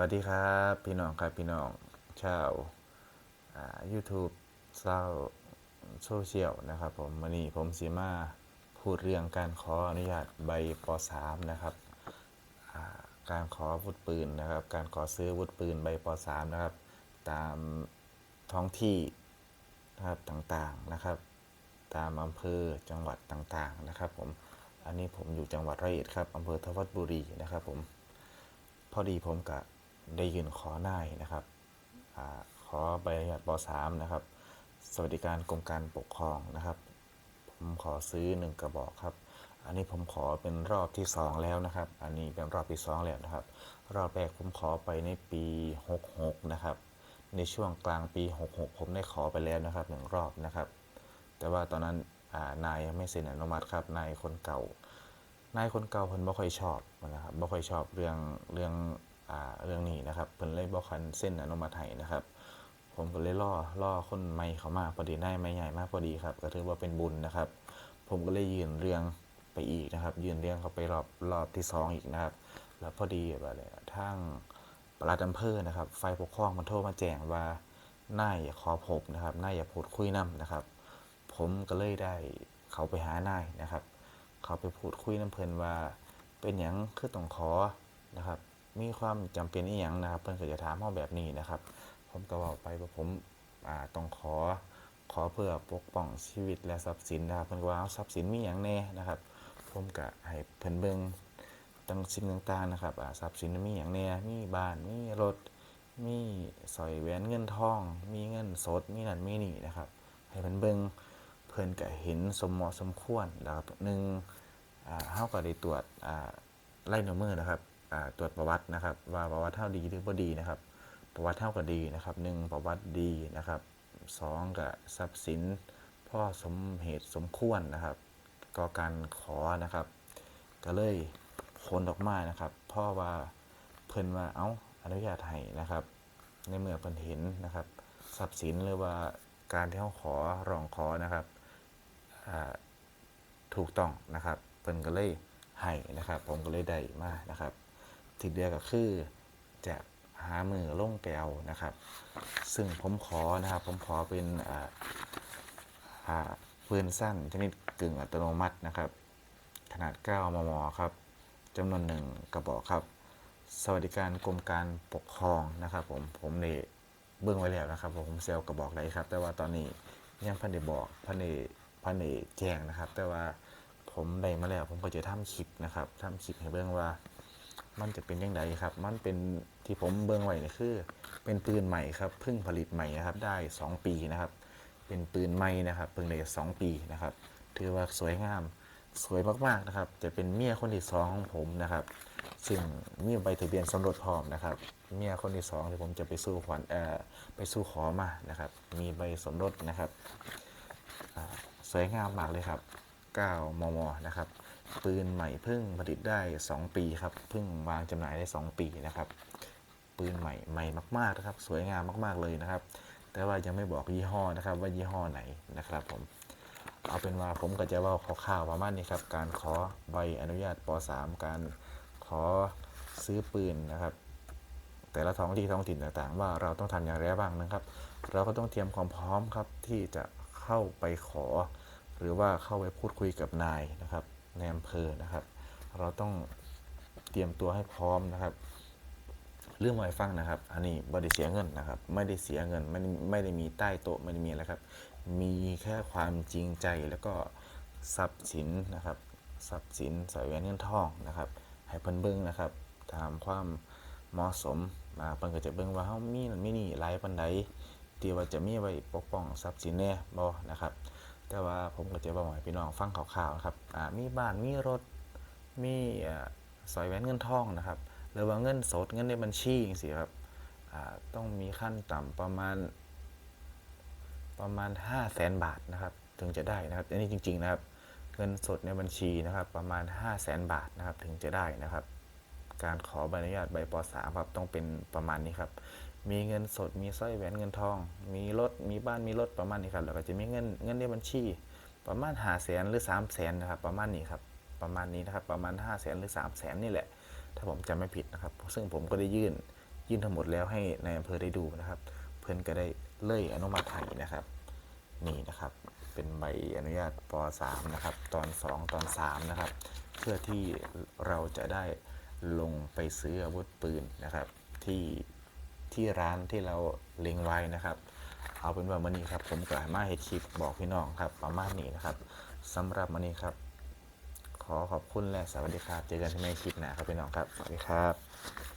วัสดีครับ พี่น้องครับพี่น้องชาวอ่า YouTube ชาวโซเชียลนะครับผมวันนี้ผมสีมาพูดเรื่องการขออนุญาตใบป .3 นะครับการขอวุธปืนนะครับ การขอซื้อวุธปืนใบป .3 นะครับ ตามท้องที่นะครับต่างๆนะครับ ตามอำเภอจังหวัดต่างๆนะครับผมอันนี้ผมอยู่จังหวัดร้อยเอ็ดครับอำเภอทวัดบุรีนะครับผมพอดีผมก็ ได้ยื่นขอนายนะครับอขอใบอนุญาตป .3 นะครับ สวัสดิการกรมการปกครองนะครับ ผมขอซื้อหนึ่งกระบอกครับ อันนี้ผมขอเป็นรอบที่สองแล้วนะครับ อันนี้เป็นรอบที่สองแล้วนะครับ รอบแรกผมขอไปในปี 66 นะครับ ในช่วงกลางปี 66 ผมได้ขอไปแล้วนะครับหนึ่งรอบนะครับ แต่ว่าตอนนั้นนายยังไม่เซ็นอนุมัติครับ นายคนเก่า นายคนเก่าเพิ่นบ่ค่อยชอบนะครับบ่ค่อยชอบเรื่องเรื่อง อ่าเรื่องนี้นะครับเพิ่นเลยบ่คันเส้นอนุมัติให้นะครับ ผมก็เลยล่อล่อคนใหม่เขามาพอดีนายใหม่ใหญ่มากพอดีครับก็ถือว่าเป็นบุญนะครับ ผมก็เลยยืนเรื่องไปอีกนะครับ ยืนเรื่องเขาไปรอบรอบที่สองอีกนะครับ แล้วพอดีแบบเนี่ยทางปลัดอำเภอนะครับฝ่ายปกครองมันโทรมาแจ้งว่านายอย่าขอพบนะครับนายอย่าพูดคุยนํนะครับ ผมก็เลยได้เขาไปหานายนะครับ เขาไปพูดคุยน้ำเพลินว่าเป็นหยังคือต้องขอนะครับ มีความจำเป็นอีหยังนะครับ เพิ่นก็จะถามเฮาแบบนี้นะครับ ผมก็บอกไปว่าผมอ่าต้องขอขอเพื่อปกป้องชีวิตและทรัพย์สินนะครับเพิ่นก็ว่าเอาทรัพย์สินมีหยังแน่นะครับ ผมก็ให้เพิ่นเบิ่งตั้งสิ่งต่างๆนะครับอ่าทรัพย์สินมีหยังแน่มีบ้านมีรถมีสอยแหวนเงินทอง มีเงินสดมีนั่นมีนี่นะครับ ให้เพิ่นเบิ่งเพิ่นก็เห็นสมเหมาะสมควรนะครับหนึ่งอ่าเฮาก็ได้ตรวจอ่าไล่นิ้วมือนะครับ ตรวจประวัตินะครับ ว่าประวัติเฮาดีหรือบ่ดีนะครับ ประวัติเฮาก็ดีนะครับหนึ่งประวัติดีนะครับสองก็ทรัพย์สินพ่อสมเหตุสมควรนะครับ ก็การขอนะครับ ก็เลยผลออกมานะครับพราะว่าเพิ่นว่าเอ้าอนุญาตให้นะครับ ในเมื่อเพิ่นเห็นนะครับ ทรัพย์สินหรือว่าการที่เฮาขอร้องขอนะครับถูกต้องนะครับ เพิ่นก็เลยให้นะครับ ผมก็เลยได้มานะครับ ที่เดียวก็คือจะหามือลงไปเอานะครับ ซึ่งผมขอนะครับ ผมขอเป็นอาอ่าปืนสั้นชนิดกึ่งอัตโนมัตินะครับ ขนาด 9 มม ครับจำนวนหนึ่งกระบอกครับ สวัสดิการกรมการปกครองนะครับผมผมได้เบื้องไว้แล้วนะครับ ผมเซลกระบอกไหนครับ แต่ว่าตอนนี้ยังพันได้บอกพันได้พันได้แจ้งนะครับ แต่ว่าผมได้มาแล้วผมก็จะทำคลิปนะครับทำคลิปให้เบื้องว่า มันจะเป็นยังไงครับ มันเป็นที่ผมเบื้งไว้เนี่ยคือ เป็นปืนใหม่ครับเพิ่งผลิตใหม่นะครับ ได้ 2 ปีนะครับ เป็นปืนใหม่นะครับเพิ่งได้สองปีนะครับ ถือว่าสวยงาม สวยมากๆนะครับ จะเป็นเมียคนที่สองของผมนะครับ ซึ่งมีใบทะเบียนสมรสพร้อมนะครับ เมียคนที่สองที่ผมจะไปสู้ขวัญเอ่อไปสู้ขอมานะครับ มีใบสมรสนะครับสวยงามมากเลยครับ 9 มม นะครับ ปืนใหม่เพิ่งผลิตได้ 2 ปีครับเพิ่งวางจำหน่ายได้ 2 ปีนะครับ ปืนใหม่ใหม่มากๆนะครับ สวยงามมาก ๆเลยนะครับ แต่ว่ายังไม่บอกยี่ห้อนะครับ ว่ายี่ห้อไหนนะครับผมเอาเป็นว่าผมก็จะว่าขอข่าวประมาณนี้ครับการขอใบอนุญาตป .3 การขอซื้อปืนนะครับแต่ละท้องที่ท้องถิ่นต่างๆ ว่าเราต้องทำอย่างไรบ้างนะครับ เราก็ต้องเตรียมความพร้อมครับที่จะเข้าไปขอ หรือว่าเข้าไปพูดคุยกับนายนะครับ ในอำเภอนะครับ เราต้องเตรียมตัวให้พร้อมนะครับ เรื่องไว้ฟังนะครับ อันนี้ไม่ได้เสียเงินนะครับ ไม่ได้เสียเงินไม่ไม่ได้มีใต้โต๊ะไม่ได้มีอะไรครับ มีแค่ความจริงใจแล้วก็ทรัพย์สินนะครับทรัพย์สินสายแหวนเงินทองนะครับ ให้เพิ่นเบิ่งนะครับ ตามความเหมาะสมมาเพิ่นก็จะเบิ่งว่าเฮามีนั่นมีนี่หลายปานใดที่ว่าจะมีไว้ปกป้องทรัพย์สินแน่บ่นะครับ แต่ว่าผมก็จะบอกให้พี่น้องฟังข่าวๆนะครับมีบ้านมีรถมีสายแหวนเงินทองนะครับ หรือว่าเงินสดเงินในบัญชีจังซี่ครับต้องมีขั้นต่ำประมาณประมาณ 5 0 0แสนบาทนะครับถึงจะได้นะครับอันนี้จริง ๆนะครับ เงินสดในบัญชีนะครับ ประมาณ 5 0 0แสนบาทนะครับถึงจะได้นะครับ การขอใบอนุญาตใบป .3 ครับต้องเป็นประมาณนี้ครับ มีเงินสด มีสร้อยแหวนเงินทอง มีรถ มีบ้าน มีรถประมาณนี้ครับ แล้วก็จะมีเงินเงินในบัญชี ประมาณ5 0 0แสนหรือ3 0 0แสนนะครับ ประมาณนี้ครับ ประมาณนี้นะครับ ประมาณ5 0 0แสนหรือ3 0 0แสนนี่แหละ ถ้าผมจำไม่ผิดนะครับ ซึ่งผมก็ได้ยื่น ยื่นทั้งหมดแล้วให้ในายอำเภอได้ดูนะครับ เพื่อนก็ได้เลื่อยอนุมัติให้นะครับ นี่นะครับ เป็นใบอนุญาตป .3 นะครับ ตอน 2 ตอน 3 นะครับ เพื่อที่เราจะได้ลงไปซื้ออาวุธปืนนะครับ ที่ ที่ร้านที่เราเล็งไว้นะครับ เอาเป็นว่ามันนี้ครับ ผมก็มาเห็ดคลิปบอกพี่น้องครับประมาณนี้นะครับสำหรับมันนี้ครับ ขอขอบคุณและสวัสดีครับ เจอกันที่ในคลิปหน้าครับพี่น้องครับ สวัสดีครับ